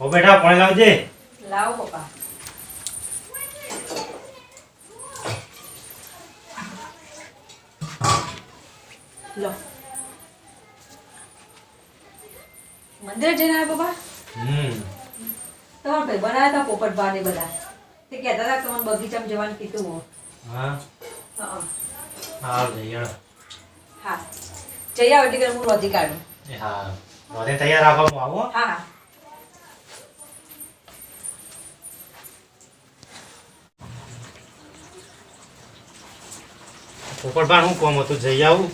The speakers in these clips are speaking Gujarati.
ઓ બેટા પાણી લાવજે. લાવો પપ્પા. લો. મંદિર જઈને આવ્યા પપ્પા? હમ. તમારા ભાઈ બનાવ્યા હતા પોપટભા ને બધા? તે કહેતા હતા કે મને બગીચામાં જવાનું કીધું હું? હા હા. જઈએ હેડો. હા. જઈ આવો એટલે હું રોધી કાઢું. હા. બધે તૈયાર આવવામાં આવું. હા. પોપટભાઈ હું કોમ હતું? જઈ આવું.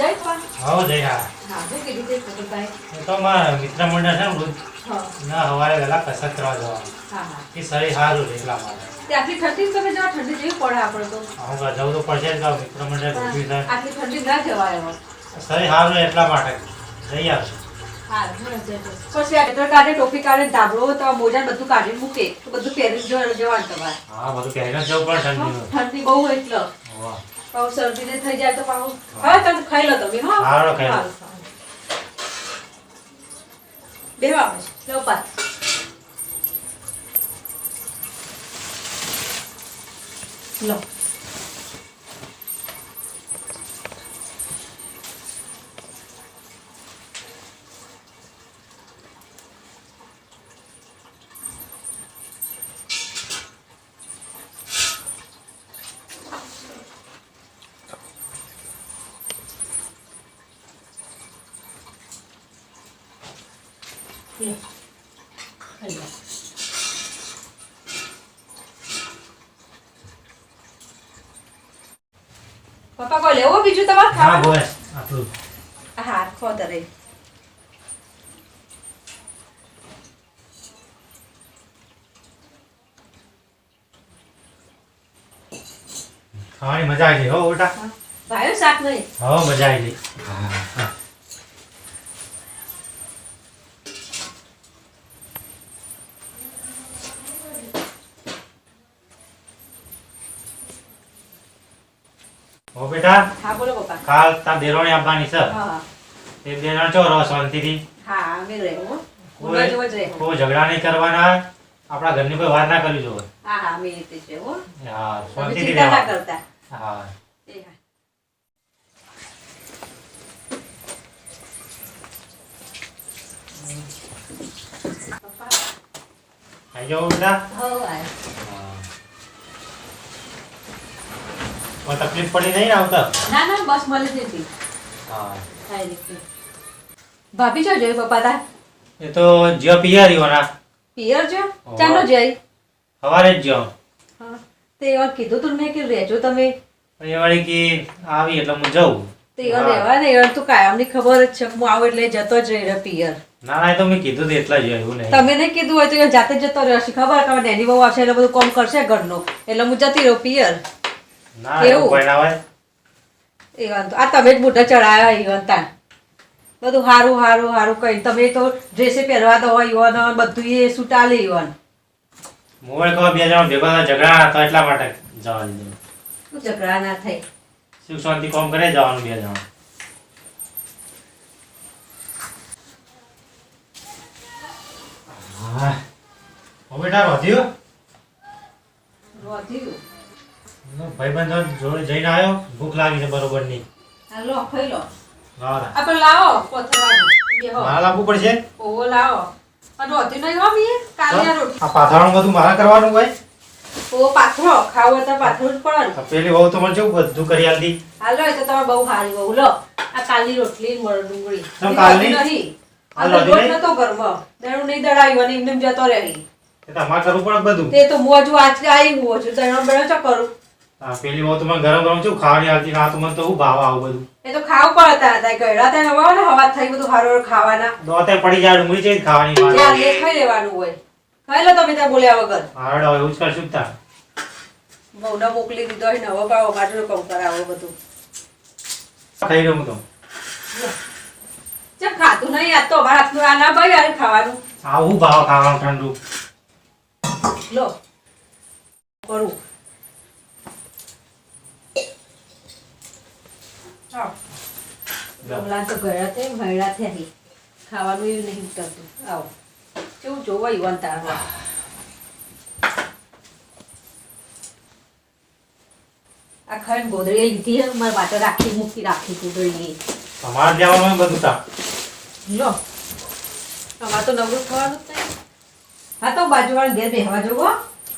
પણ જઈ હા હા કીધું તે પોપટભાઈ તો મારા મિત્ર મંડળ છે ને હા. ના સવારે વેલા કસરત કરવા જવાનું. હા હા. એ શરીર સારું રહે એટલા માટે. તે આટલી ઠંડી તમે જવા ઠંડી જેવી પડે આપણે તો. હું જવું તો પડશે જ મિત્ર મંડળ ભેગું થાય આટલી ઠંડી ના જવાય હવે શરીર સારું રહે એટલા માટે. જઈ આવશે પછી આ કાઢે ટોપી કાઢે ધાબળો તો મોજા બધું કાઢી મૂકે. તો બધું પહેરી જવાનું તમારે. હા બધું પહેરીને જવું પડે ઠંડી બહુ એટલે. વાહ. પાછું શરદીને થઈ જાય તો પાઉ. હા તમે ખાઈ લો તમે હા? ખાઈ લો. પાછ. ખાઈ લો. પપ્પા કોઈ લેવો બીજું તમારે હા બસ આટલું હા ખો તરે ખાવાની મજા આવી ગઈ હો બેટા ભાઈ શાક નહીં હો મજા આવી ગઈ હો બેટા? હા બોલો પપ્પા. કાલ તાર દેરોણી આપવાની છે. હા. તે દેરોણ ચો રહો શાંતિથી? હા અમે રહેવું કોઈ રહેવું. કોઈ ઝઘડા નહીં કરવાના. આપણા ઘરની કોઈ વાત ના કરવી જોઈએ હા હા અમે રીતે છે હો. હા શાંતિથી ના કરતા. હા. આવી બેટા. હો આય હા. કોઈ તકલીફ પડી નહીં આવતા? ના ના બસ મળી જતી હા. ભાભી જો જોઈ પપ્પા તા? એ તો જ્યો પિયારીઓના પિયર જો ચાલો જઈ હવારે જ જો હા. તે એવા કીધું તું મેં કે રહેજો તમે. એ વાળી કે આવી એટલે હું જઉં. તે એવા. રહેવા ને એવા તો કાયમની ખબર જ છે. હું આવું એટલે જતો જ રહી પિયર. ના ના તો મેં કીધું તો એટલા જ એવું નહીં તમે ને કીધું હોય તો જાતે જ જતો રહેશે. ખબર કે ડેડી બહુ આવશે એટલે બધું કોમ કરશે ઘરનું. એટલે હું જતી રહું પિયર. ના એવું એવું? કોઈ ના હોય. એ વાંધો. આ તમે જ મોઢા ચડાયા ઈવન તાન બધું હારું હારું હારું કઈ તમે તો ડ્રેસે પહેરવા દો ઈવન બધું એ સૂટ આલે ઈવન મોબાઈલ ખબર બે જણા ભેગા ઝઘડા હતા એટલા માટે જવા દીધું શું ઝઘડા ના થાય? સુખ શાંતિ કોમ કરે જવાનું બે જણા. હા. ઓ બેટા રોધ્યો ભાઈબંધો જોડે જઈને આવ્યો ભૂખ લાગી છે બરોબરની હાલો ખાઈ લો. આ પણ લાવો કોથળાનું બેહો મારે લાવવું પડશે? ઓવો લાવો. અને નહીં હો આ પાથરણું બધું મારે કરવાનું હોય? ઓ પાથરો ખાવો તો પાથરો જ પડે. પેલી વહુ તો મને કેવું બધું કરી આલતી? હાલો એ તો તમે બહુ સારી બહુ લો આ કાલની રોટલી મળ ડુંગળી. તમ કાલની? નહીં? નતો ઘરમાં. દળું નહીં દળાયું અને એમને જતો રહી તમારે કરવું બધું. તે તો મોજું આજ આવી છું દળણ ચો કરું? આ પેલી વાર તો મને ગરમ ગરમ છું ખાવાની આવતી? ને આ તો મને તો હું ભાવ આવું બધું. એ તો ખાવ પડતા હતા ગયડા ત્યાં હવા ને હવા થઈ બધું હારો ખાવાના. દોતે પડી જાય ડુંગળી છે ખાવાની વાત મારે લે ખાઈ લેવાનું હોય. હાલો તમે ત્યાં બોલ્યા વગર. હારડો એવું જ કરશું તાર. બહુને મોકલી દીધો હોય નવો પાવો પાછું કમ કરાવો બધું. ખાઈ રહ્યો તો. ચમ ખાતું નહીં આ તો અમારા હાથનું આ ના ભાઈ આ ખાવાનું. આવું ભાવ ખાવાનું ઠંડુ. લો કરું. આવ. તો ગયા તે ભયડા થયા ખાવાનું એવું નહીં કરતું આવો. કેવું જોવા યુવાન તારા આ ખાઈને ગોદડી લીધી હે મારા માટે રાખી મૂકી રાખી ગોદડી તમારે જવાનું બધું તા. લો. અમારે તો નવરું થવાનું જ નહીં. હા તો બાજુવાળા ઘેર બેહવા જોવો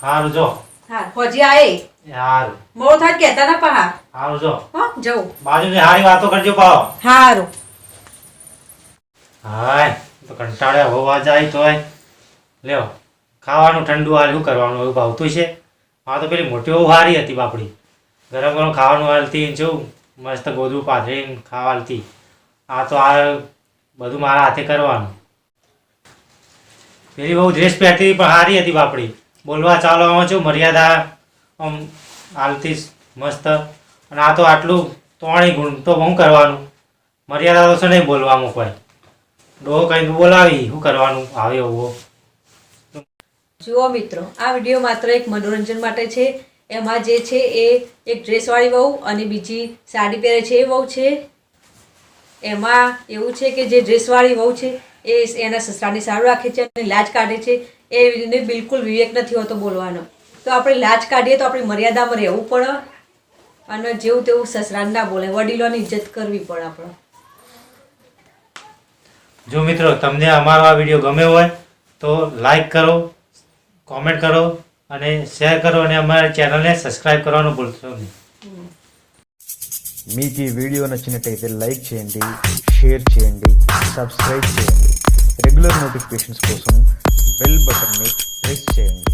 હા. જો હા હોજી આએ સારું મોડું થાય કહેતા ના પા સારું જો. હો જવું. બાજુની હારી વાતો કરજો પાવ હારું. હાય તો કંટાળે હોવા જાય તોય. લ્યો ખાવાનું ઠંડુ હાલ શું કરવાનું એવું ભાવતું છે? આ તો પેલી મોટી બહુ સારી હતી બાપડી. ગરમ ગરમ ખાવાનું હાલતી જોઉં મસ્ત ગોદું પાથરી ખાવા હાલતી આ તો આ બધું મારા હાથે કરવાનું. પેલી બહુ ડ્રેસ પહેરતી પણ સારી હતી બાપડી. બોલવા ચાલવામાં છું મર્યાદા આમ હાલતી મસ્ત. અને આ તો આટલું તોણી ગુણ. તો હું કરવાનું? મર્યાદા તો છે નહીં બોલવામાં કોઈ. ડોહો કંઈક બોલાવી, શું કરવાનું? આવે એવો. જુઓ મિત્રો, આ વીડિયો માત્ર એક મનોરંજન માટે છે. એમાં જે છે એ એક ડ્રેસવાળી વહુ અને બીજી સાડી પહેરે છે એ વહુ છે. એમાં એવું છે કે જે ડ્રેસવાળી વહુ છે એ એના સસરાને સારું રાખે છે અને લાજ કાઢે છે. એને બિલકુલ વિવેક નથી હોતો બોલવાનો. તો આપણે લાજ કાઢીએ તો આપણી મર્યાદામાં રહેવું પડે અને જેવું તેવું સસરાને ના બોલે વડીલોની ઇજ્જત કરવી પડે આપણે જો મિત્રો તમને અમારો આ વિડીયો ગમ્યો હોય તો લાઈક કરો કોમેન્ટ કરો અને શેર કરો અને અમારા ચેનલને సబ్స్క్రైబ్ કરવાનું ભૂલશો નહીં మీకు ఈ వీడియో నచ్చినట్టయితే లైక్ చేయండి షేర్ చేయండి సబ్స్క్రైబ్ చేయండి రెగ్యులర్ నోటిఫికేషన్స్ కోసం బెల్ బటన్ని ప్రెస్ చేయండి